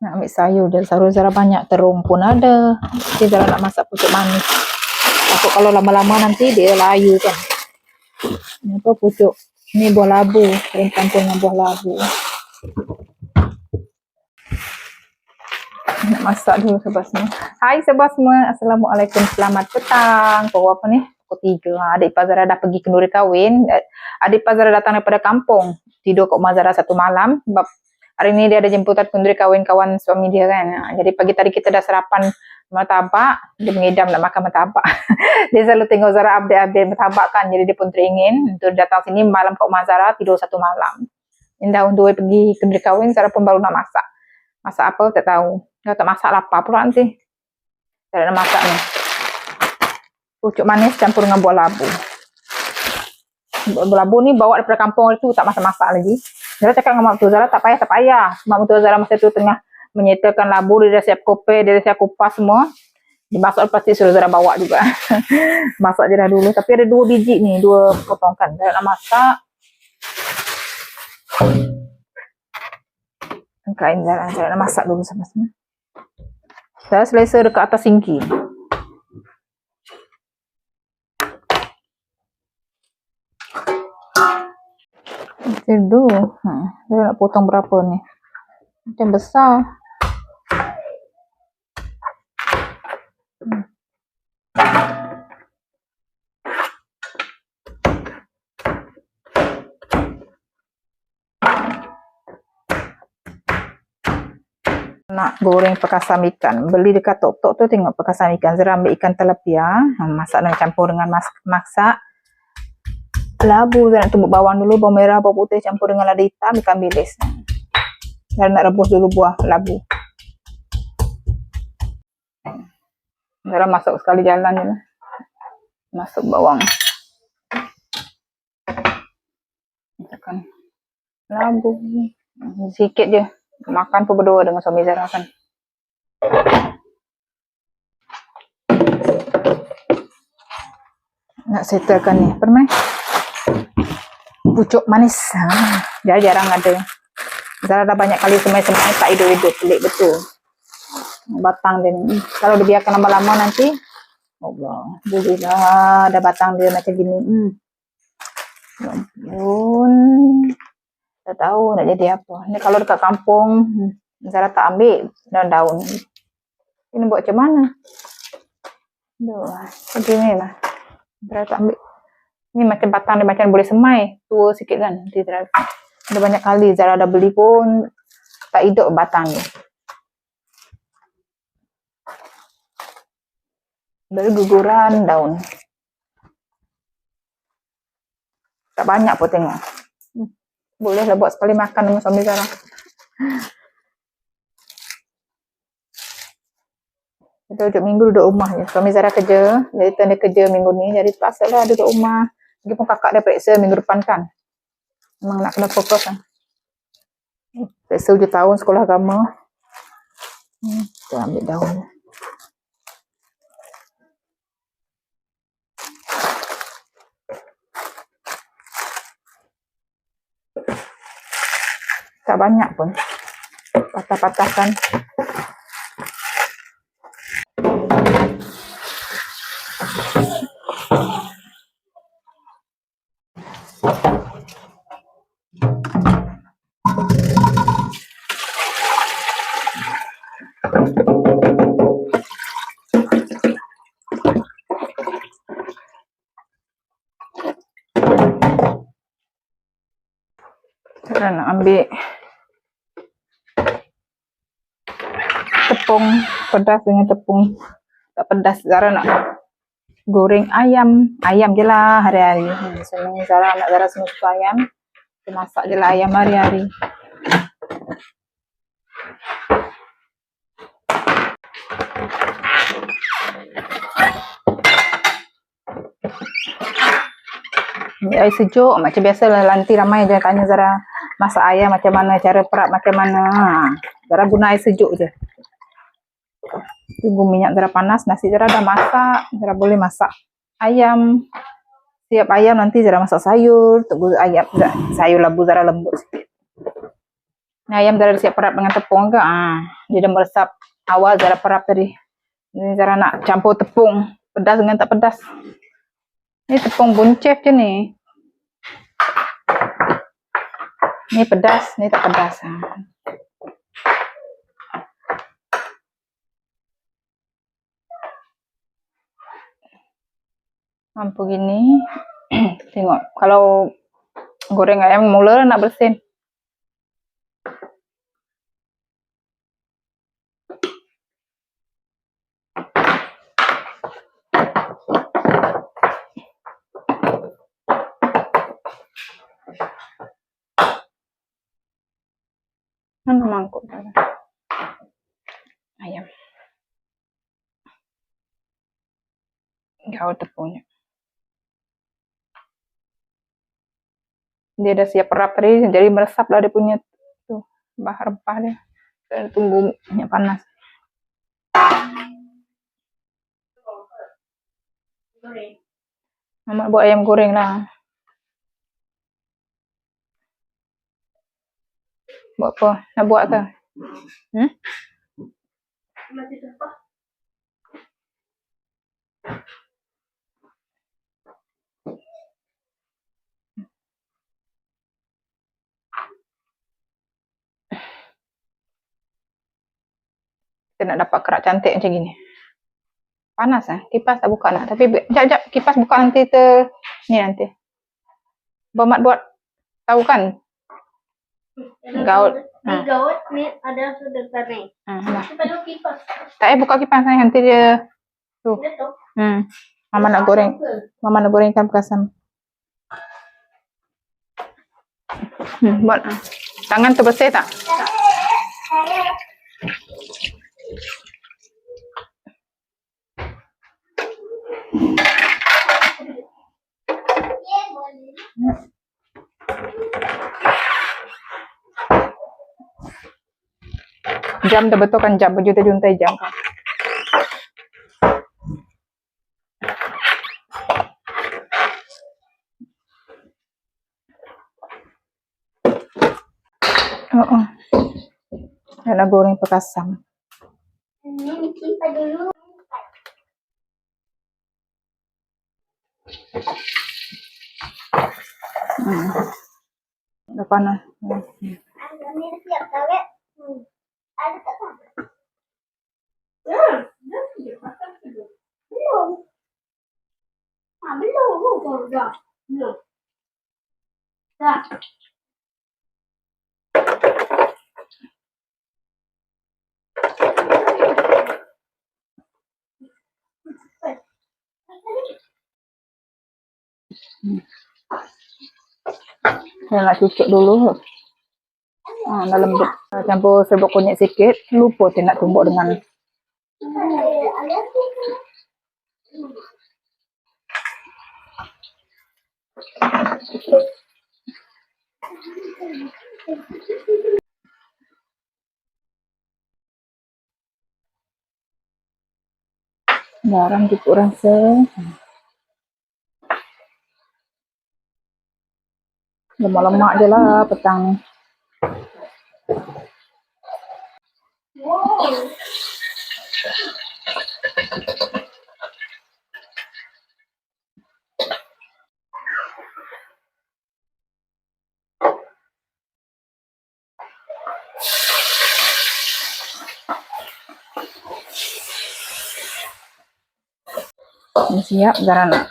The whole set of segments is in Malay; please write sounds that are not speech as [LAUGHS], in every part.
Nak ambil sayur dia. Sayur Zara banyak. Terung pun ada. Nanti Zara nak masak pucuk manis. Takut kalau lama-lama nanti dia layu kan. Ini apa pucuk. Ni buah labu. Kering campur dengan buah labu. Nak masak dulu sebab semua. Hai sebab semua. Assalamualaikum. Selamat petang. Pukul apa ni? Pukul tiga. Adik Pak Zara dah pergi kenduri kahwin. Adik Pak Zara datang daripada kampung. Tidur kat rumah Zara satu malam. Sebab hari ni dia ada jemputan kenduri kahwin kawan suami dia kan. Ha, jadi pagi tadi kita dah sarapan martabak. Dia mengidam nak makan martabak. [LAUGHS] dia selalu tengok Zara update-update martabak kan. Jadi dia pun teringin. Untuk datang sini malam kat rumah Zara tidur satu malam. Indah untuk pergi kenduri kahwin. Zara pun baru nak masak. Masak apa tak tahu. Kalau tak masak lapar pula nanti. Zara nak masak ni. Pucuk manis campur dengan buah labu. Buah labu ni bawa daripada kampung tu tak masak-masak lagi. Zara cakap dengan Mak Mertua Zara tak payah, tak payah. Mak Mertua Zara masa tu tengah menyetakan labu, dia dah siap kopi, dia dah siap kupas semua. Dia masak lepas tu suruh Zara bawa juga. [LAUGHS] masak je dah dulu. Tapi ada dua biji ni, dua potong kan. Zara nak masak. Kain Zara, Zara nak masak dulu sama-sama. Zara selesa dekat atas singki. Itu. Ha, saya nak potong berapa ni? Macam besar. Nak goreng perkasam ikan. Beli dekat tok-tok tu tengok perkasam ikan. Zara ambil ikan telapia. Ha, masak dan campur dengan mas masak labu saya nak tumbuk bawang dulu, bawang merah, bawang putih campur dengan lada hitam, ikan bilis. Saya nak rebus dulu buah labu. Zara masuk sekali jalan je. Masuk bawang. Tekan labu. Sikit je. Makan pun berdua dengan suami Zara kan. Nak settlekan ni. Permai pucuk manis. Ha, jarang-jarang ada. Zara dah banyak kali semai-semai tak hidup-hidup. Pelik betul. Batang dia ni. Kalau dibiarkan lama-lama nanti. Allah. Alhamdulillah. Dah batang dia macam gini. Hmm. Ya ampun. Tak tahu nak jadi apa. Ni kalau dekat kampung. Hmm, Zara tak ambil daun-daun. Ini buat macam mana? Duh. Begini lah. Tak ambil. Ni macam batang dia macam boleh semai. Tua sikit kan. Nanti Zara. Ada banyak kali Zara dah beli pun tak hidup batang dia. Baru guguran daun. Tak banyak pun tengok. Hmm. Boleh lah buat sekali makan dengan suami Zara. Kita duduk minggu duduk rumah je. Suami Zara kerja. Jadi dia kerja minggu ni. Jadi terpaksa lah duduk rumah. Lagipun kakak dia periksa minggu depan kan. Memang nak kena fokus kan. Periksa hujung tahun sekolah agama. Hmm, kita ambil daun. Tak banyak pun. Patah-patahkan. Pedas dengan tepung. Tak pedas Zara nak goreng ayam. Ayam je lah hari-hari. Hmm, Zara nak Zara semua suka ayam. Kita masak je lah ayam hari-hari. Air sejuk. Macam biasa lah nanti ramai dia tanya Zara masak ayam macam mana cara perap macam mana. Zara guna air sejuk je tunggu minyak Zara panas nasi Zara dah masak Zara boleh masak ayam siap ayam nanti Zara masak sayur tunggu ayam sayur labu Zara lembut sikit ni ayam Zara siap perap dengan tepung ke ha. Dia dah meresap. Awal Zara perap tadi. Ini Zara nak campur tepung. Pedas dengan tak pedas. Ini tepung buncef je ni. Ni pedas, ni tak pedas. Ha. Mampu gini. [CLEARS THROAT] Tengok. Kalau goreng ayam mula nak bersin. Mana mangkuk? Ayam. Gaul tepungnya. Dia dah siap perap tadi, jadi meresap lah dia punya tuh bahan rempah dia. Kita tunggu minyak panas. Mama buat ayam goreng lah. Buat apa? Nak buat ke? Hmm? Kita nak dapat kerak cantik macam gini. Panas ah. Kipas tak buka nak. Tapi jap jap kipas buka nanti ter ni nanti. Bermat buat tahu kan? Gaul. Ha. ni ada sudah tanah. Ha, nah. Kipas. Tak payah buka kipas ni nanti dia tu. Dia tu. Hmm. Mama nak goreng. Mama nak goreng ikan perasam. Hmm, buat. Tangan tu bersih tak? Jam dah betul kan jam berjuta-juta jam kan. Oh, oh. Nak goreng perasam. Hmm. Dah panas. Hmm. Ada ni siap. Hmm. Ada tak tak? Belum. Ah, belum. Dah. Belum. Dah. Saya nak cucuk dulu. Ha, lembut. Campur serbuk kunyit sikit. Lupa saya nak tumbuk dengan garam cukup rasa. Lemak-lemak je lah petang ni. Ni siap Zara nak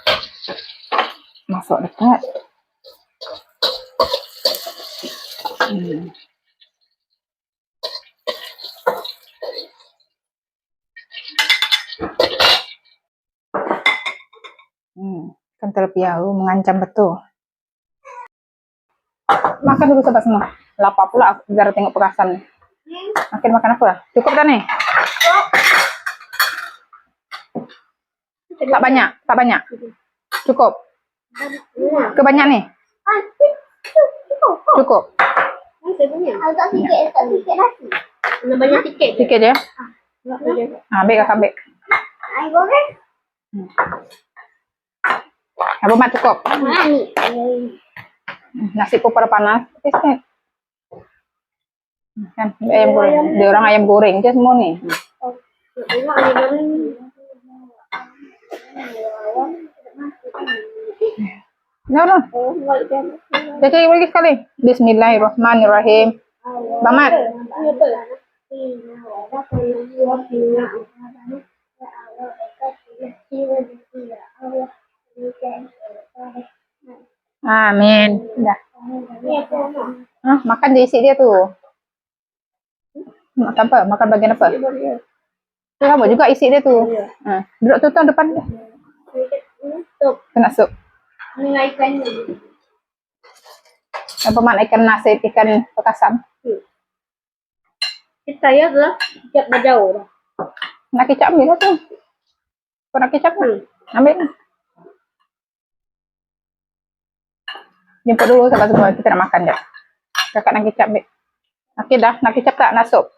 masuk dekat. Hmm. Hmm. Kental piau mengancam betul. Makan dulu sobat semua. Lapar pula aku Zara tengok perasan ni. Makan apa? Cukup tak ni? Tak banyak, tak banyak. Cukup. Kebanyak ni? Cukup. Agak sikit, agak sikit nasi. Ada banyak sikit. Sikit je. Ha, ambil kakak ambil. Air goreng. Apa mak cukup? Ni? Hmm, Nasi pun pada panas. Tapi sikit. Kan, ayam goreng. Dia orang ayam goreng je semua ni. Oh, dalam ni. No, no. Oh, Kita cari lagi sekali. Bismillahirrahmanirrahim. Bang Mat. Ini? Amin. Dah. Ini? Ah, makan isi dia tu. Makan apa? Makan bagian apa? Sama juga isi dia tu. Ha. Duduk tu tu depan dia. Kena sup. Dengan ni. Apa mak ikan nasi, ikan pekasam. Kita ya lah. Sekejap dah jauh dah. Nak kicap ambil lah tu. Kau nak kicap Hmm. Ambil lah. Jemput dulu sahabat semua. Kita nak makan je. Kakak nak kicap ambil. Okey dah. Nak kicap tak? Nak sup?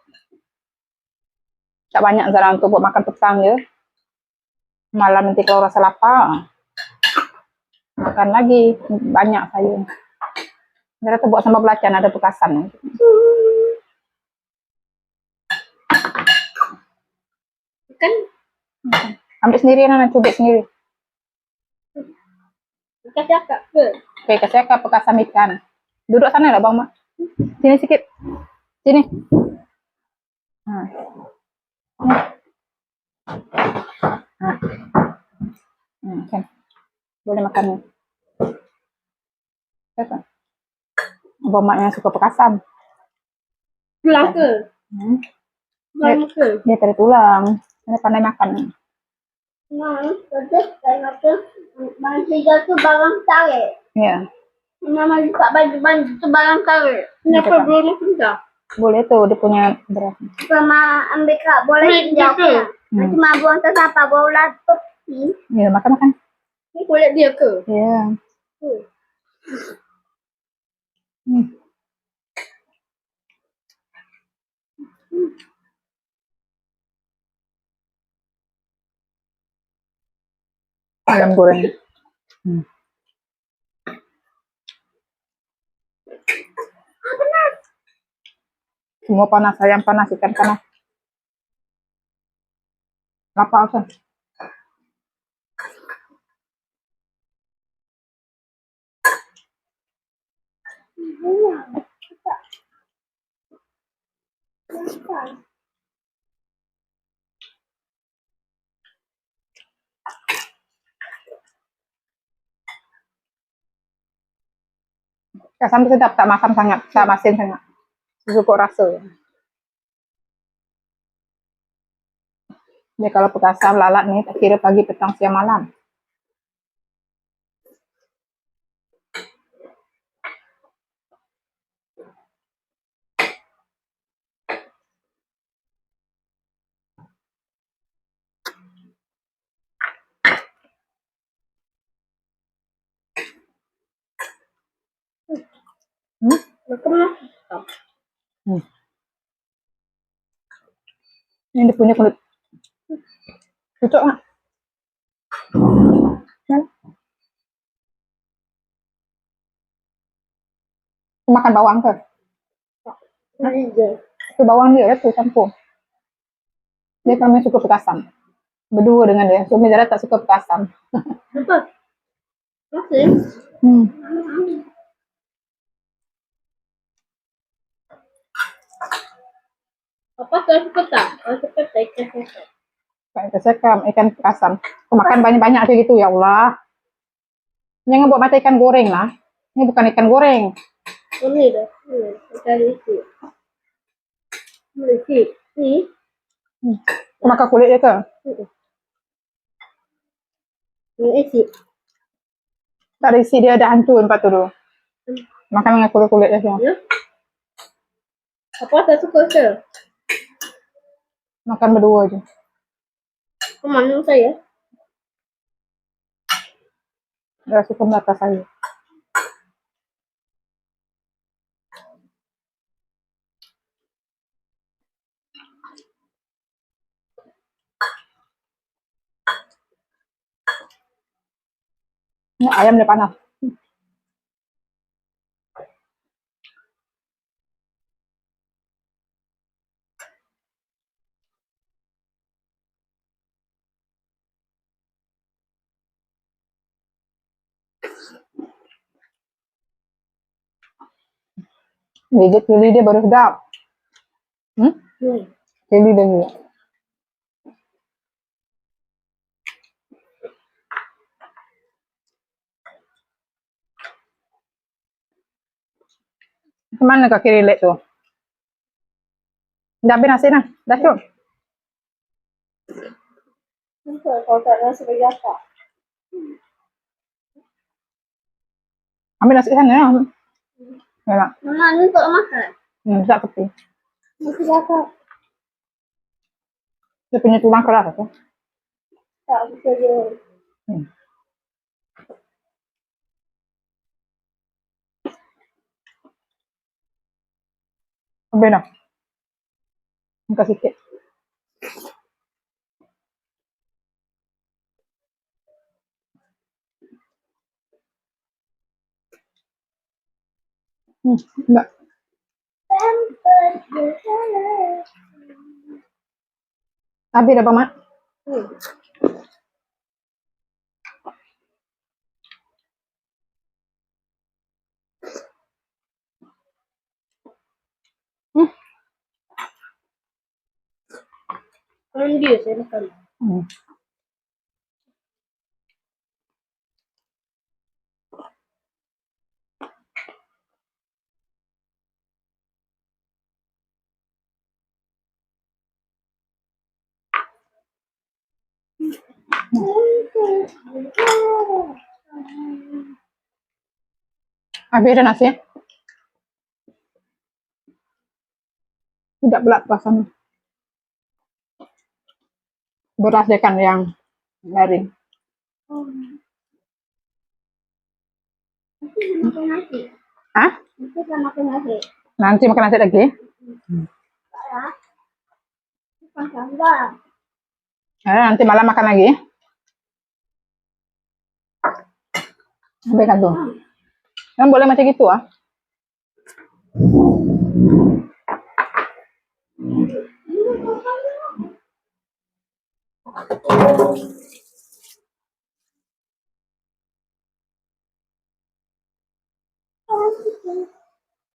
Tak banyak Zara untuk buat makan petang je. Malam nanti kalau rasa lapar. Makan lagi. Banyak saya. Zara tu buat sambal belacan. Ada pekasan. Kan? Ambil sendiri Nana. Cubit sendiri. Kita cakap ke? Okey, kasih kakak pekasam ikan. Duduk sana lah Bang Mak. Sini sikit. Sini. Ha. Ha. Hmm, kan. Boleh makan ni. Kata. Abang Mak yang suka pekasam. Pulang ke? Hmm. Pulang ke? Dia tak ada tulang. Dia pandai makan. Nah, terus saya kata, tu barang tarik. Ya. Mama buka baju-baju tu barang tarik. Kenapa belum pindah? Boleh tu dia punya beras. Sama ambil kak boleh pindah ke? Nanti mak buang tersiapa bawa laptop. Ya, makan makan. Ni kulit dia ke? Ya. Hmm. Goreng. Hmm. Semua panas, ayam panas, ikan panas. Lapar kan? Ya, sampai sedap, tak masam sangat, tak masin sangat. Cukup rasa. Dia kalau pekasam lalat ni, tak kira pagi, petang, siang, malam. Hmm? Hmm. Ini dia punya kulit. Cocok tak? Kan? Makan bawang ke? Je. Itu bawang dia tu campur. Dia memang suka pekasam. Berdua dengan dia. Suami Zara tak suka pekasam. Apa? Masih? Hmm. Apa kau suka tak? Kau suka tak ikan? Baik, saya sekam ikan. Aku makan banyak-banyak kayak gitu, ya Allah. Jangan buat macam ikan goreng lah. Ini bukan ikan goreng. Oh ni dah. Ni. Ikan isi. Ni isi. Ni. Hmm. Kau makan kulit dia ke? Ni isi. Tak ada isi dia ada hancur tempat tu tu. Makan dengan kulit-kulit dia semua. Ya. Apa tak suka ke? Makan berdua je. Kau mana saya? Dia suka melata saya. Ini ayam dia panas. Gigit kili dia baru sedap. Hmm? Hmm. Kili dia juga. Kemana kaki relate tu? Dah habis nasi dah. Dah cukup. Betul, kalau tak nasi bagi apa? Ambil nasi sana lah. Ya tak? Mama ni untuk makan. Hmm, tak tepi. Nasi apa? Dia punya tulang keras tu. Tak bisa je. Hmm. Habis dah. Angkat sikit. Hmm, enggak. The color. Habis dah, Mat? Hmm. Hmm. Kan dia saya makan. Hmm. Habis dah nasi. Tidak pula perasan. Beras ikan yang garing. Makan nasi. Hah? Nanti kan makan nasi. Nanti makan nasi lagi. Ya. Sambal. Ya, nanti malam makan lagi. Sampai kat tu. Kan boleh macam gitu ah.